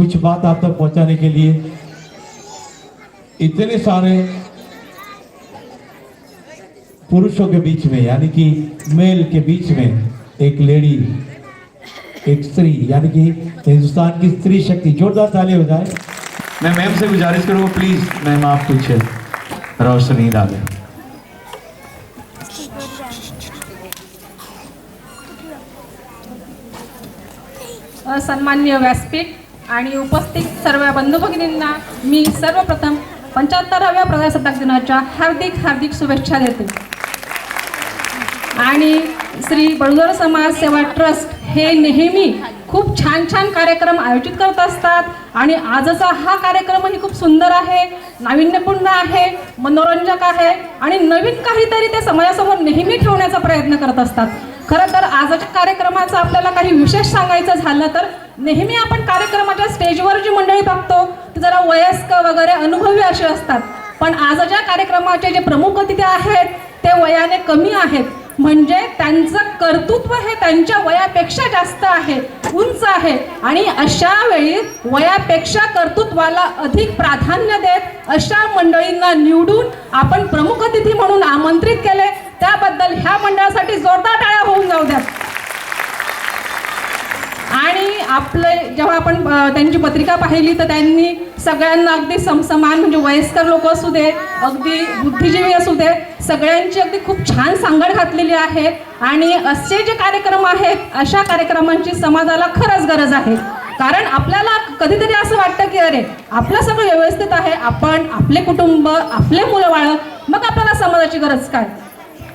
कुछ बात आप तक पहुँचाने के लिए इतने सारे पुरुषों के बीच में यानी कि मेल के बीच में एक लेडी एक स्त्री यानी कि हिंदुस्तान की स्त्री शक्ति जोरदार ताली हो जाए मैं मैम से गुजारिश करूँगा प्लीज़ मैम आप कुछ रोशनी डालें। सन्माननीय व्यासपीठ आणि उपस्थित सर्व बंधू भगिनींना मी सर्वप्रथम पंच्याहत्तराव्या प्रजासत्ताक दिनाच्या हार्दिक हार्दिक शुभेच्छा देते. आणि श्री बडोदर समाज सेवा ट्रस्ट हे नेहमी खूप छान छान कार्यक्रम आयोजित करत असतात आणि आजचा हा कार्यक्रमही खूप सुंदर आहे नाविन्यपूर्ण आहे मनोरंजक आहे आणि नवीन काहीतरी ते समाजासमोर नेहमी ठेवण्याचा प्रयत्न करत असतात. खरं तर आजच्या कार्यक्रमाचं आपल्याला काही विशेष सांगायचं झालं तर नेहमी आपण कार्यक्रमाच्या स्टेजवर जी मंडळी बघतो ती जरा वयस्क वगैरे अनुभवी असे असतात. पण आजच्या कार्यक्रमाचे जे प्रमुख अतिथी आहेत ते वयाने कमी आहेत. म्हणजे त्यांचं कर्तृत्व हे त्यांच्या वयापेक्षा जास्त आहे उंच आहे. आणि अशा वेळी वयापेक्षा कर्तृत्वाला अधिक प्राधान्य देत अशा मंडळींना निवडून आपण प्रमुख अतिथी म्हणून आमंत्रित केले. त्याबद्दल ह्या मंडळासाठी जोरदार टाळ्या होऊन जाऊ द्या. आणि आपले जेव्हा आपण त्यांची पत्रिका पाहिली तर त्यांनी सगळ्यांना अगदी समसमान म्हणजे वयस्कर लोक असू दे अगदी बुद्धिजीवी असू दे सगळ्यांची अगदी खूप छान सांगड घातलेली आहे. आणि असे जे कार्यक्रम आहेत अशा कार्यक्रमांची समाजाला खरंच गरज आहे. कारण आपल्याला कधीतरी असं वाटतं की अरे आपलं सगळं व्यवस्थित आहे आपण आपले कुटुंब आपले मुलं बाळं मग आपल्याला समाजाची गरज काय?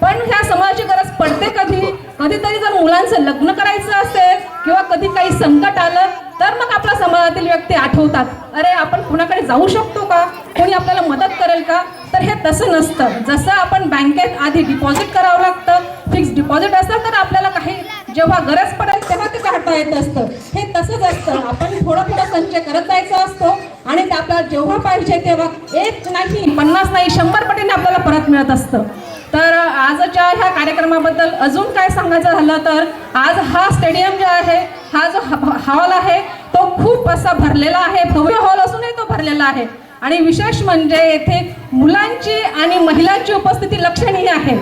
पण ह्या समाजाची गरज पडते कधी? कधीतरी जर मुलांचं लग्न करायचं असेल किंवा कधी काही संकट आलं तर मग आपल्या समाजातील व्यक्ती आठवतात. अरे आपण कुणाकडे जाऊ शकतो का? कोणी आपल्याला मदत करेल का? तर हे तसं नसतं. जसं आपण बँकेत आधी डिपॉझिट करावं लागतं फिक्स डिपॉझिट असतं तर आपल्याला काही जेव्हा गरज पडेल तेव्हा ते काढता येत असतं. हे तसंच असतं. आपण थोडं थोडं संचय करत जायचा असतो आणि ते आपल्याला जेव्हा पाहिजे तेव्हा एक नाही पन्नास नाही शंभर पटीने आपल्याला परत मिळत असतं. तर आजच्या ह्या कार्यक्रमाबद्दल अजून काय सांगायचं झालं तर आज हा स्टेडियम जो आहे हा जो हॉल आहे तो खूप असा भरलेला आहे. भव्य हॉल असूनही तो भरलेला आहे. आणि विशेष म्हणजे येथे मुलांची आणि महिलांची उपस्थिती लक्षणीय आहे.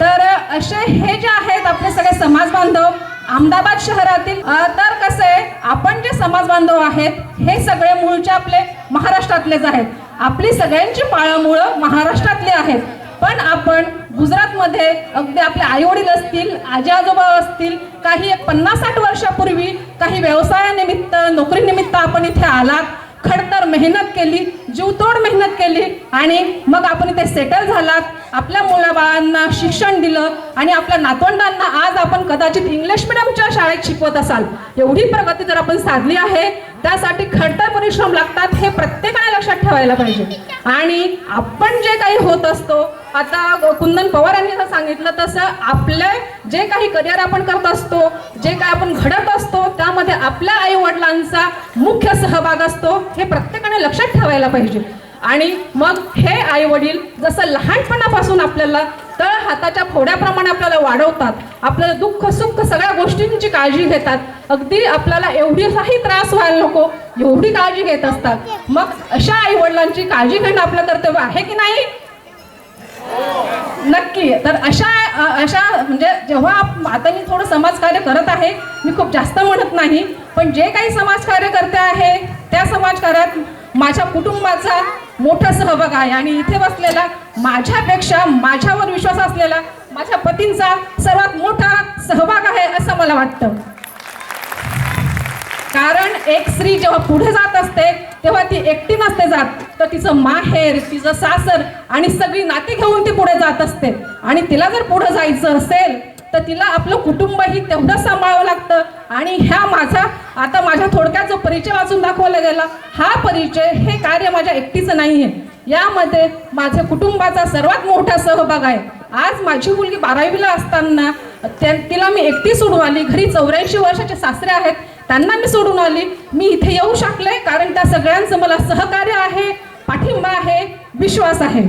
तर असे हे जे आहेत आपले सगळे समाज बांधव अहमदाबाद शहरातील तर कसं आहे आपण जे समाज बांधव आहेत हे सगळे मूळचे आपले महाराष्ट्रातलेच आहेत. आपली सगळ्यांची पाळामुळं महाराष्ट्रातली आहेत. पण आपण गुजरातमध्ये अगदी आपले आईवडील असतील आजी आजोबा असतील काही एक पन्नास साठ वर्षापूर्वी काही व्यवसायानिमित्त नोकरीनिमित्त आपण इथे आलात. खडतर मेहनत केली. जीवतोड मेहनत केली आणि मग आपण इथे सेटल झालात. आपल्या मुलाबाळांना शिक्षण दिलं आणि आपल्या नातवंडांना आज आपण कदाचित इंग्लिश मिडियमच्या शाळेत शिकवत असाल. एवढी प्रगती जर आपण साधली आहे त्यासाठी खडतर परिश्रम लागतात हे प्रत्येकाने लक्षात ठेवायला पाहिजे. आणि आपण जे काही होत असतो आता कुंदन पवार यांनी जसं सांगितलं तसं आपले जे काही करिअर आपण करत असतो जे काही आपण घडत असतो त्यामध्ये आपल्या आई वडिलांचा मुख्य सहभाग असतो हे प्रत्येकाने लक्षात ठेवायला पाहिजे. आणि मग हे आई वडील जसं लहानपणापासून आपल्याला तळ हाताच्या फोड्याप्रमाणे आपल्याला वाढवतात आपल्याला दुःख सुख सगळ्या गोष्टींची काळजी घेतात अगदी आपल्याला एवढीचाही त्रास व्हायला नको एवढी काळजी घेत असतात. मग अशा आई वडिलांची काळजी घेणं आपलं कर्तव्य आहे की नाही? नक्की. तर अशा अशा म्हणजे जेव्हा आता मी थोडं समाजकार्य करत आहे मी खूप जास्त म्हणत नाही पण जे काही समाजकार्य करते आहे त्या समाजकार्यात माझ्या कुटुंबाचा मोठा सहभाग आहे. आणि इथे बसलेला माझ्यापेक्षा माझ्यावर विश्वास असलेला माझ्या पतींचा सर्वात मोठा सहभाग आहे असं मला वाटतं. कारण एक स्त्री जेव्हा पुढे जात असते तेव्हा ती एकटी नसते जात तर तिचं माहेर तिचं सासर आणि सगळी नाती घेऊन ती पुढे जात असते. आणि तिला जर पुढे जायचं असेल तर तिला आपलं कुटुंबही तेवढं सांभाळावं लागतं. आणि ह्या माझा आता माझ्या थोडक्यात जो परिचय वाचून दाखवला गेला हा परिचय हे कार्य माझ्या एकटीचं नाही आहे यामध्ये माझ्या कुटुंबाचा सर्वात मोठा सहभाग आहे. आज माझी मुलगी बारावीला असताना त्या तिला मी एकटी सोडून आली घरी चौऱ्याऐंशी वर्षाचे सासरे आहेत. त्यांना मी सोडून आली. मी इथे येऊ शकले कारण त्या सगळ्यांचं मला सहकार्य आहे पाठिंबा आहे विश्वास आहे.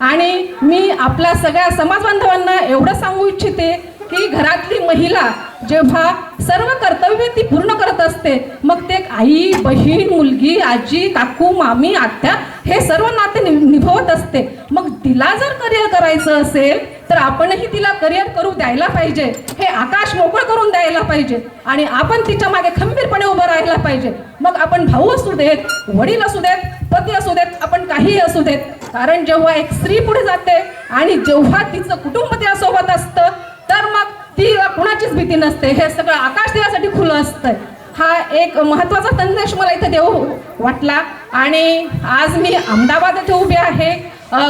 आणि मी आपल्या सगळ्या समाज बांधवांना एवढं सांगू इच्छिते की घरातली महिला जेव्हा सर्व कर्तव्य ती पूर्ण करत असते मग ते आई बहीण मुलगी आजी काकू मामी आत्या हे सर्व नाते निभवत असते. मग तिला जर करिअर करायचं असेल तर आपणही तिला करिअर करू द्यायला पाहिजे. हे आकाश मोकळं करून द्यायला पाहिजे. आणि आपण तिच्यामागे खंबीरपणे उभं राहायला पाहिजे. मग आपण भाऊ असू देत वडील असू देत पती असू देत आपण काहीही असू देत. कारण जेव्हा एक स्त्री पुढे जाते आणि जेव्हा तिचं कुटुंब त्यासोबत असतं तर मग ती कुणाचीच भीती नसते. हे सगळं आकाश तिच्यासाठी खुलं असतं हा एक महत्त्वाचा संदेश मला इथे देऊ वाटला. आणि आज मी अहमदाबाद येथे उभी आहे.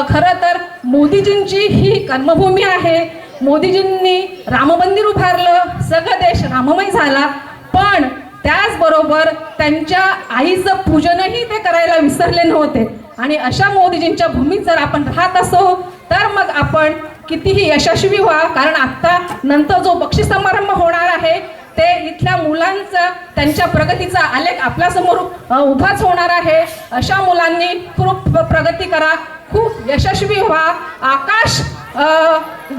खरं तर मोदीजींची ही कर्मभूमी आहे. मोदीजींनी राममंदिर उभारलं सगळं देश राममय झाला. पण त्याचबरोबर त्यांच्या आईचं पूजनही ते करायला विसरले नव्हते. आणि अशा मोदीजींच्या भूमीत जर आपण राहत असो तर मग आपण कितीही यशस्वी व्हा कारण आत्ता नंतर जो बक्षीस समारंभ होणार आहे ते इथल्या मुलांचं त्यांच्या प्रगतीचा आलेख आपल्यासमोर उभाच होणार आहे. अशा मुलांनी खूप प्रगती करा. खूप यशस्वी व्हा. आकाश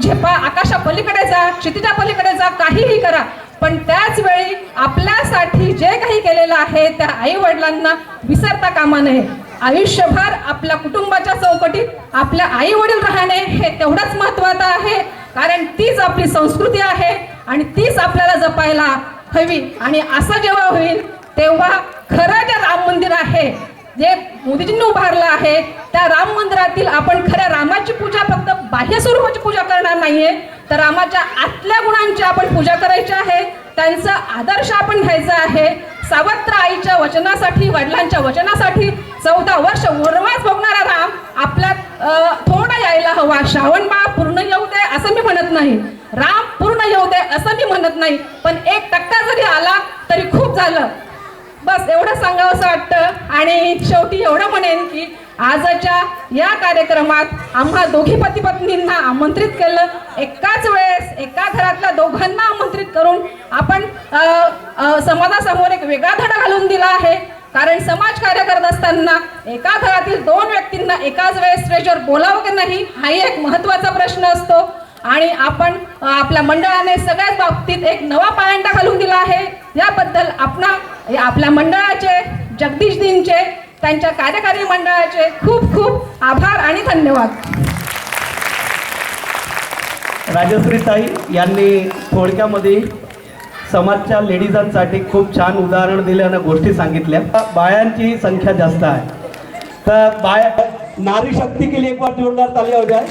झेपा आकाशा पलीकडे जा क्षितिजा पलीकडे जा काहीही करा. पण त्याच वेळी आपल्यासाठी जे काही केलेलं आहे त्या आई वडिलांना विसरता कामा नये. आयुष्यभर आपल्या कुटुंबाच्या चौकटीत आपल्या आई वडील राहणे हे तेवढंच महत्वाचं आहे. कारण तीच आपली संस्कृती आहे आणि तीच आपल्याला जपायला हवी आणि असं जेव्हा होईल तेव्हा खरं जे राम मंदिर आहे जे मोदीजींनी उभारलं आहे त्या राम मंदिरातील आपण खऱ्या रामाची पूजा फक्त बाह्य स्वरूपाची पूजा करणार नाहीये तर रामाच्या आतल्या गुणांची आपण पूजा करायची आहे. त्यांचा आदर्श आपण घ्यायचा आहे. सावत्र आईच्या वचनासाठी वडिलांच्या वचनासाठी चौदा वर्ष वनवास भोगणारा राम आपल्या थोडं थोडा यायला हवा. श्रावण बाळ पूर्ण येऊ दे असं मी म्हणत नाही. राम पूर्ण येऊ दे असं मी म्हणत नाही. पण एक टक्का जरी आला तरी खूप झालं. बस एवढं सांगावं असं वाटतं. आणि शेवटी एवढं म्हणेन की आजच्या या कार्यक्रमात आम्हा दोघी पती पत्नींना आमंत्रित केलं. एकाच वेळेस समाजासमोर एक वेगळा धडा घालून दिला आहे. कारण समाज कार्य करत असताना एका घरातील दोन व्यक्तींना एकाच वेळेस स्टेजवर बोलावं की नाही हाही एक महत्त्वाचा प्रश्न असतो. आणि आपण आपल्या मंडळाने सगळ्याच बाबतीत एक नवा पायंडा घालून दिला आहे. याबद्दल आपणा आपल्या मंडळाचे जगदीशजींचे त्यांच्या कार्यकारी मंडळाचे खूप खूप आभार आणि धन्यवाद. राजश्री ताई यांनी थोडक्यामध्ये समाजच्या लेडीजांसाठी खूप छान उदाहरण दिल्यानं गोष्टी सांगितल्या. बायांची संख्या जास्त आहे. तर बाया नारी शक्ती के लिए एक बार जोरदार तालियां हो जाए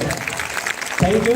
थैंक यू